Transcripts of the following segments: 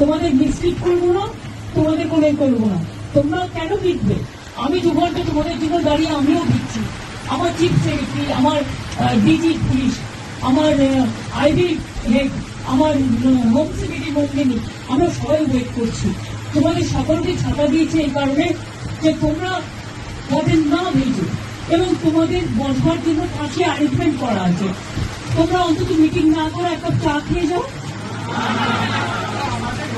তোমাদের মিসলিড করব না, তোমাদের কোনো করব না। তোমরা কেন বিকবে আমি দু ঘণ্টা তোমাদের জন্য দাঁড়িয়ে আমিও দিচ্ছি আমার চিফ সেক্রেটারি আমার ডিজি পুলিশ আমার আইবি হেড আমার হোম সেক্রেটারি মন্দিনী আমরা সবাই ওয়েট করছি। তোমাদের সকলকে ছাতা দিয়েছে এই কারণে যে তোমরা তাদের না ভেজো এবং তোমাদের বসবার জন্য পাশে অ্যারেঞ্জমেন্ট করা আছে। তোমরা অন্তত মিটিং না করে একটা চা খেয়ে যাও।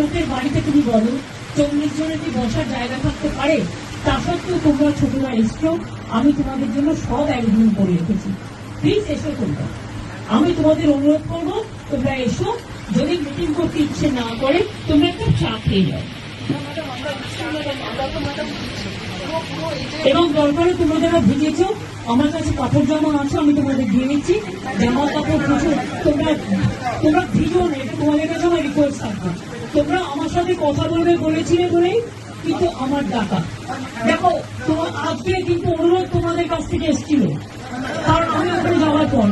লোকের বাড়িতে তুমি বলো? চল্লিশ জনের কি বসার জায়গা থাকতে পারে? তা সত্ত্বেও তোমরা ছোটরা এসছো আমি তোমাদের জন্য সব অ্যারেঞ্জমেন্ট করে রেখেছি। প্লিজ এসো তোমরা। আমি তোমাদের অনুরোধ করব, তোমরা এসো। যদি মিটিং করতে ইচ্ছে না করে, তোমরা একটা চা খেয়ে যাও এবং দরকারে তোমরা যারা ভিজেছো, আমার কাছে কাপড় জামা আছে, আমি তোমাদের দিয়ে দিচ্ছি। জামা কাপড় তোমরা তোমরা ভিজো না এটা তোমাদের কাছে আমার রিকোয়েস্ট থাকবে তোমরা আমার সাথে কথা বলবে বলেছিলে বলেই কিন্তু আমার ডাকা। দেখো, তোমার আজকে কিন্তু অনুরোধ তোমাদের কাছ থেকে এসেছিল। কারণ আমি ওখানে যাওয়ার পর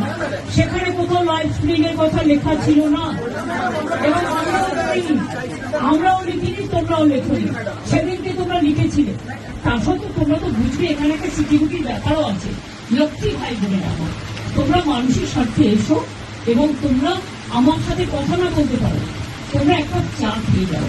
সেখানে কোথাও লাইভ স্ট্রিমিং এর কথা লেখা ছিল না। এবং আমরাও আমরাও লিখিনি, তোমরাও লেখনি। সেদিনকে তোমরা লিখেছিলে। তা সত্ত্বেও তোমরা তো বুঝবে, এখানে একটা সিকিউরিটির ব্যাপারও আছে। লক্ষ্মী ভাই বলে আমার তোমরা মানুষের স্বার্থে এসো এবং তোমরা আমার সাথে কথা না বলতে পারো। তোমরা একটা চা খেয়ে যাও।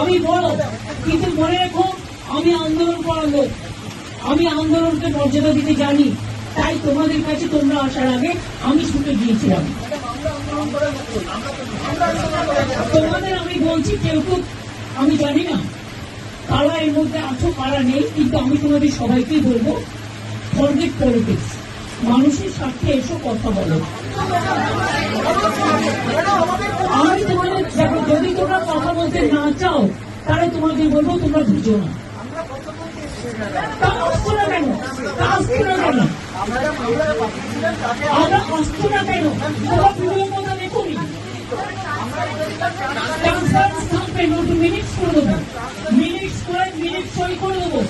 আমি বড়, কিন্তু মনে রেখো, আমি আন্দোলন লোক। আমি আন্দোলনকে মর্যাদা দিতে জানি, তাই তোমাদের কাছে তোমরা আসার আগে আমি ছুটে গিয়েছিলাম। তোমাদের আমি বলছি, কেউ কেউ আমি জানি না, কারা এর মধ্যে আছো, কারা নেই, কিন্তু আমি তোমাদের সবাইকেই বলব ফরগেট পলিটিক্স মানুষের স্বার্থে এসব কথা বলো। আমি তোমাদের দেখো, যদি তোমরা কথা বলতে না চাও, তাহলে তোমাদের বলব তোমরা বুঝো না। আমরা আসছো না কেন? তোমরা করে দেবো। করে, মিনিট সই করে দেবো।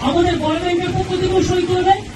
আমাদের গভর্নমেন্টের পক্ষ থেকেও সই করবে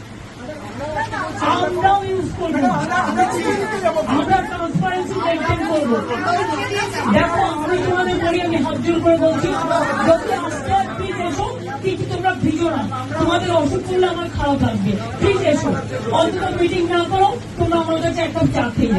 আমরাও ইউজ করব। আমরা ট্রান্সপারেন্সি মেনটেন করব। দেখো, আমি তোমাদের বলি আমি হাত করে বলছি যদি আস্তে আস্তে এসো কিন্তু তোমরা ভিজো না। তোমাদের অসুখ করলে আমার খারাপ লাগবে। প্লিজ এসো। অন্তত মিটিং না করো, তোমরা আমার কাছে একটা চা খেয়ে